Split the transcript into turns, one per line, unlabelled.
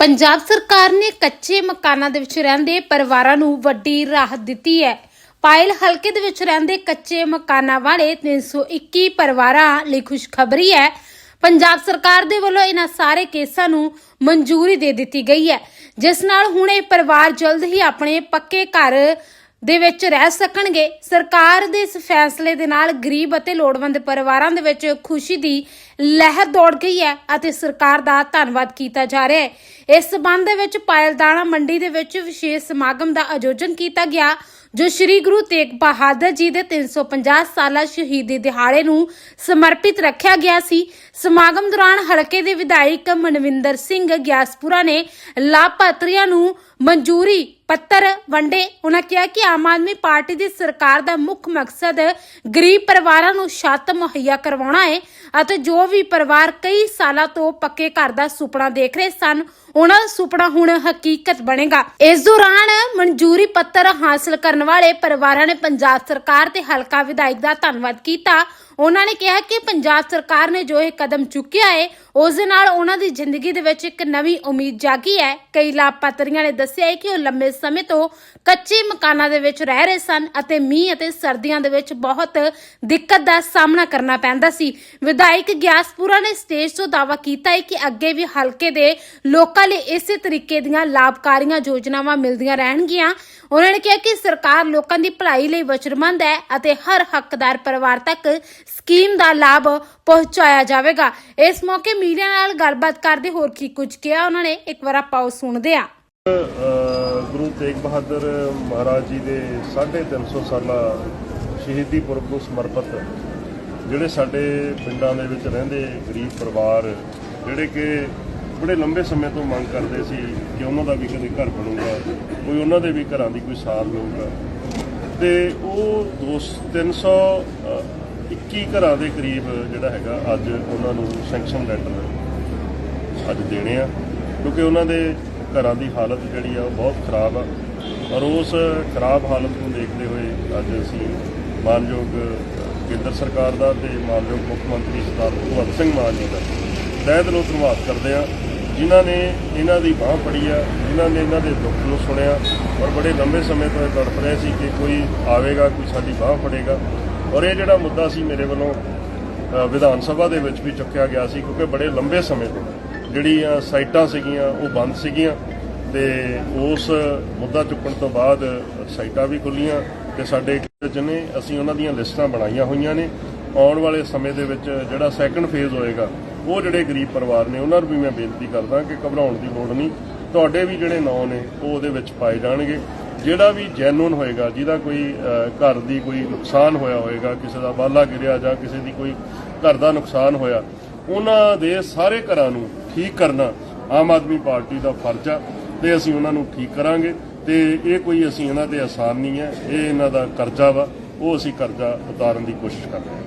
ਪੰਜਾਬ ਸਰਕਾਰ ਨੇ ਕੱਚੇ ਮਕਾਨਾਂ ਦੇ ਵਿੱਚ ਰਹਿੰਦੇ ਪਰਿਵਾਰਾਂ ਨੂੰ ਵੱਡੀ ਰਾਹਤ ਦਿੱਤੀ ਹੈ। ਪਾਇਲ ਹਲਕੇ ਦੇ ਵਿੱਚ ਰਹਿੰਦੇ ਕੱਚੇ ਮਕਾਨਾਂ ਵਾਲੇ 321 ਪਰਿਵਾਰਾਂ ਲਈ ਖੁਸ਼ਖਬਰੀ ਹੈ। ਪੰਜਾਬ ਸਰਕਾਰ ਦੇ ਵੱਲੋਂ ਇਹਨਾਂ ਸਾਰੇ ਕੇਸਾਂ ਨੂੰ ਮਨਜ਼ੂਰੀ ਦੇ ਦਿੱਤੀ ਗਈ ਹੈ। ਜਿਸ ਨਾਲ ਹੁਣ ਇਹ ਪਰਿਵਾਰ ਜਲਦ ਹੀ ਆਪਣੇ ਪੱਕੇ ਘਰ ਦੇ ਵਿੱਚ ਰਹਿ ਸਕਣਗੇ। ਸਰਕਾਰ ਦੇ ਇਸ ਫੈਸਲੇ ਦੇ ਨਾਲ ਗਰੀਬ ਅਤੇ ਲੋੜਵੰਦ ਪਰਿਵਾਰਾਂ ਦੇ ਵਿੱਚ ਖੁਸ਼ੀ ਦੀ ਲਹਿਰ ਦੌੜ ਗਈ ਹੈ ਅਤੇ ਸਰਕਾਰ ਦਾ ਧੰਨਵਾਦ ਕੀਤਾ ਜਾ ਰਿਹਾ ਹੈ। ਇਸ ਸਬੰਧ ਦੇ ਵਿੱਚ ਪਾਇਲਦਾਣਾ ਮੰਡੀ ਦੇ ਵਿੱਚ ਵਿਸ਼ੇਸ਼ ਸਮਾਗਮ ਦਾ ਆਯੋਜਨ ਕੀਤਾ ਗਿਆ, ਜੋ ਸ੍ਰੀ ਗੁਰੂ ਤੇਗ ਬਹਾਦਰ ਜੀ ਦੇ 350 ਸਾਲਾ ਸ਼ਹੀਦੀ ਦਿਹਾੜੇ ਨੂੰ ਸਮਰਪਿਤ ਰੱਖਿਆ ਗਿਆ ਸੀ। ਸਮਾਗਮ ਦੌਰਾਨ ਹਲਕੇ ਦੇ ਵਿਧਾਇਕ ਮਨਵਿੰਦਰ ਸਿੰਘ ਗਿਆਸਪੁਰਾ ਨੇ ਲਾਭਪਾਤਰੀਆਂ ਨੂੰ ਮਨਜ਼ੂਰੀ ਪੱਤਰ ਵੰਡੇ, ਉਹਨਾਂ ਕਿਹਾ ਕਿ ਆਮ ਆਦਮੀ ਪਾਰਟੀ ਦੀ ਸਰਕਾਰ ਦਾ ਮੁੱਖ ਮਕਸਦ ਗਰੀਬ ਪਰਿਵਾਰਾਂ ਨੂੰ ਛੱਤ ਮੁਹੱਈਆ ਕਰਵਾਉਣਾ ਹੈ ਅਤੇ ਜੋ ਵੀ ਪਰਿਵਾਰ ਕਈ ਸਾਲਾਂ ਤੋਂ ਪੱਕੇ ਘਰ ਦਾ ਸੁਪਨਾ ਦੇਖ ਰਹੇ ਸਨ, ਉਹਨਾਂ ਦਾ ਸੁਪਨਾ ਹੁਣ ਹਕੀਕਤ ਬਣੇਗਾ। ਇਸ ਦੌਰਾਨ ਮਨਜ਼ੂਰੀ ਪੱਤਰ ਹਾਸਲ ਕਰਨ ਵਾਲੇ ਪਰਿਵਾਰਾਂ ਨੇ ਪੰਜਾਬ ਸਰਕਾਰ ਤੇ ਹਲਕਾ ਵਿਧਾਇਕ ਦਾ ਧੰਨਵਾਦ ਕੀਤਾ। ਉਹਨਾਂ ਨੇ ਕਿਹਾ ਕਿ ਪੰਜਾਬ ਸਰਕਾਰ ਨੇ ਜੋ ਇਹ ਕਦਮ ਚੁੱਕਿਆ ਹੈ, ਉਸ ਦੇ ਨਾਲ ਉਹਨਾਂ ਦੀ ਜ਼ਿੰਦਗੀ ਦੇ ਵਿੱਚ ਇੱਕ ਨਵੀਂ ਉਮੀਦ ਜਾਗੀ ਹੈ। ਕਈ ਲਾਭਪਾਤਰੀਆਂ ਨੇ ਦੱਸਿਆ ਹੈ ਕਿ ਉਹ ਲੰਬੇ ਸਮੇਂ ਤੋਂ ਕੱਚੇ ਮਕਾਨਾਂ ਦੇ ਵਿੱਚ ਰਹਿ ਰਹੇ ਸਨ ਅਤੇ ਮੀਂਹ ਅਤੇ ਸਰਦੀਆਂ ਦੇ ਵਿੱਚ ਬਹੁਤ ਦਿੱਕਤ ਦਾ ਸਾਹਮਣਾ ਕਰਨਾ ਪੈਂਦਾ ਸੀ। ਵਿਧਾਇਕ ਗਿਆਸਪੁਰਾ ਨੇ ਸਟੇਜ ਤੋਂ ਦਾਅਵਾ ਕੀਤਾ ਹੈ ਕਿ ਅੱਗੇ ਵੀ ਹਲਕੇ ਦੇ ਲੋਕਾਂ ਲਈ ਇਸੇ ਤਰੀਕੇ ਦੀਆਂ ਲਾਭਕਾਰੀਆਂ ਯੋਜਨਾਵਾਂ ਮਿਲਦੀਆਂ ਰਹਿਣਗੀਆਂ। ਉਹਨਾਂ ਨੇ ਕਿਹਾ ਕਿ ਸਰਕਾਰ ਲੋਕਾਂ ਦੀ ਭਲਾਈ ਲਈ ਵਚਨਬੰਦ ਹੈ ਅਤੇ ਹਰ ਹੱਕਦਾਰ ਪਰਿਵਾਰ ਤੱਕ ਸਕੀਮ ਦਾ ਲਾਭ ਪਹੁੰਚਾਇਆ ਜਾਵੇਗਾ। ਇਸ ਮੌਕੇ ਮੀਡੀਆ ਨਾਲ ਗੱਲਬਾਤ ਕਰਦੇ ਹੋਰ ਕੀ ਕੁਝ ਕਿਹਾ ਉਹਨਾਂ ਨੇ। ਇੱਕ ਵਾਰ ਆਪਾਂ ਸੁਣਦੇ ਹਾਂ।
ਗੁਰੂ ਤੇਗ ਬਹਾਦਰ ਮਹਾਰਾਜ ਜੀ ਦੇ 350 ਸਾਲਾ ਸ਼ਹੀਦੀ ਪੁਰਬ ਨੂੰ ਸਮਰਪਿਤ ਜਿਹੜੇ ਸਾਡੇ ਪਿੰਡਾਂ ਦੇ ਵਿੱਚ ਰਹਿੰਦੇ ਗਰੀਬ ਪਰਿਵਾਰ, ਜਿਹੜੇ ਕਿ ਬੜੇ ਲੰਬੇ ਸਮੇਂ ਤੋਂ ਮੰਗ ਕਰਦੇ ਸੀ ਕਿ ਉਹਨਾਂ ਦਾ ਵੀ ਕਦੇ ਘਰ ਬਣੂਗਾ, ਕੋਈ ਉਹਨਾਂ ਦੇ ਵੀ ਘਰਾਂ ਦੀ ਕੋਈ ਸਾਰ ਲਊਗਾ। ਤੇ ਉਹ 300 21 ਘਰਾਂ ਦੇ ਕਰੀਬ ਜਿਹੜਾ ਹੈਗਾ ਅੱਜ ਉਹਨਾਂ ਨੂੰ ਸੈਂਕਸ਼ਨ ਲੈਟਰ ਅੱਜ ਦੇਣੇ ਆ, ਕਿਉਂਕਿ ਉਹਨਾਂ ਦੇ ਘਰਾਂ ਦੀ ਹਾਲਤ ਜਿਹੜੀ ਆ ਉਹ ਬਹੁਤ ਖਰਾਬ ਆ। ਔਰ ਉਸ ਖਰਾਬ ਹਾਲਤ ਨੂੰ ਦੇਖਦੇ ਹੋਏ ਅੱਜ ਅਸੀਂ ਮਾਨਯੋਗ ਕੇਂਦਰ ਸਰਕਾਰ ਦਾ ਤੇ ਮਾਨਯੋਗ ਮੁੱਖ ਮੰਤਰੀ ਸਰਦਾਰ ਭਗਵੰਤ ਸਿੰਘ ਮਾਨ ਜੀ ਦਾ ਤਹਿ ਦਿਲੋਂ ਧੰਨਵਾਦ ਕਰਦੇ ਆ, ਜਿਨ੍ਹਾਂ ਨੇ ਇਹਨਾਂ ਦੀ ਬਾਹ ਫੜੀ ਆ, ਜਿਨ੍ਹਾਂ ਨੇ ਇਹਨਾਂ ਦੇ ਦੁੱਖ ਨੂੰ ਸੁਣਿਆ ਔਰ ਬੜੇ ਲੰਬੇ ਸਮੇਂ ਤੋਂ ਇਹ ਤੜਫ ਰਹੇ ਸੀ ਕਿ ਕੋਈ ਆਵੇਗਾ, ਕੋਈ ਸਾਡੀ ਬਾਹ ਫੜੇਗਾ। ਔਰ ਇਹ ਜਿਹੜਾ ਮੁੱਦਾ ਸੀ ਮੇਰੇ ਵੱਲੋਂ ਵਿਧਾਨ ਸਭਾ ਦੇ ਵਿੱਚ ਵੀ ਚੁੱਕਿਆ ਗਿਆ ਸੀ, ਕਿਉਂਕਿ ਬੜੇ ਲੰਬੇ ਸਮੇਂ ਤੋਂ ਜਿਹੜੀਆਂ ਸਾਈਟਾਂ ਸੀਗੀਆਂ, ਉਹ ਬੰਦ ਸੀਗੀਆਂ ਤੇ ਉਸ ਮੁੱਦਾ ਚੁੱਕਣ ਤੋਂ ਬਾਅਦ ਸਾਈਟਾਂ ਵੀ ਖੁੱਲੀਆਂ ਤੇ ਸਾਡੇ ਵਿੱਚ ਨੇ, ਅਸੀਂ ਉਹਨਾਂ ਦੀਆਂ ਲਿਸਟਾਂ ਬਣਾਈਆਂ ਹੋਈਆਂ ਨੇ। ਆਉਣ ਵਾਲੇ ਸਮੇਂ ਦੇ ਵਿੱਚ ਜਿਹੜਾ ਸੈਕੰਡ ਫੇਜ਼ ਹੋਏਗਾ, ਉਹ ਜਿਹੜੇ ਗਰੀਬ ਪਰਿਵਾਰ ਨੇ, ਉਹਨਾਂ ਨੂੰ ਵੀ ਮੈਂ ਬੇਨਤੀ ਕਰਦਾ ਕਿ ਘਬਰਾਉਣ ਦੀ ਲੋੜ ਨਹੀਂ। ਤੁਹਾਡੇ ਵੀ ਜਿਹੜੇ ਨਾਂ ਨੇ, ਉਹ ਉਹਦੇ ਵਿੱਚ ਪਾਏ ਜਾਣਗੇ। ਜਿਹੜਾ ਵੀ ਜੈਨੂਨ ਹੋਏਗਾ, ਜਿਹਦਾ ਕੋਈ ਘਰ ਦੀ ਕੋਈ ਨੁਕਸਾਨ ਹੋਇਆ ਹੋਏਗਾ, ਕਿਸੇ ਦਾ ਬਾਲਾ ਗਿਰਿਆ ਜਾਂ ਕਿਸੇ ਦੀ ਕੋਈ ਘਰ ਦਾ ਨੁਕਸਾਨ ਹੋਇਆ, ਉਹਨਾਂ ਦੇ ਸਾਰੇ ਘਰਾਂ ਨੂੰ ਠੀਕ ਕਰਨਾ ਆਮ ਆਦਮੀ ਪਾਰਟੀ ਦਾ ਫਰਜ਼ ਆ ਤੇ ਅਸੀਂ ਉਹਨਾਂ ਨੂੰ ਠੀਕ ਕਰਾਂਗੇ ਤੇ ਇਹ ਕੋਈ ਅਸੀਂ ਇਹਨਾਂ ਤੇ ਆਸਾਨ ਨਹੀਂ ਹੈ, ਇਹ ਇਹਨਾਂ ਦਾ ਕਰਜ਼ਾ ਵਾ, ਉਹ ਅਸੀਂ ਕਰਜ਼ਾ ਉਤਾਰਨ ਦੀ ਕੋਸ਼ਿਸ਼ ਕਰ ਰਹੇ ਹਾਂ।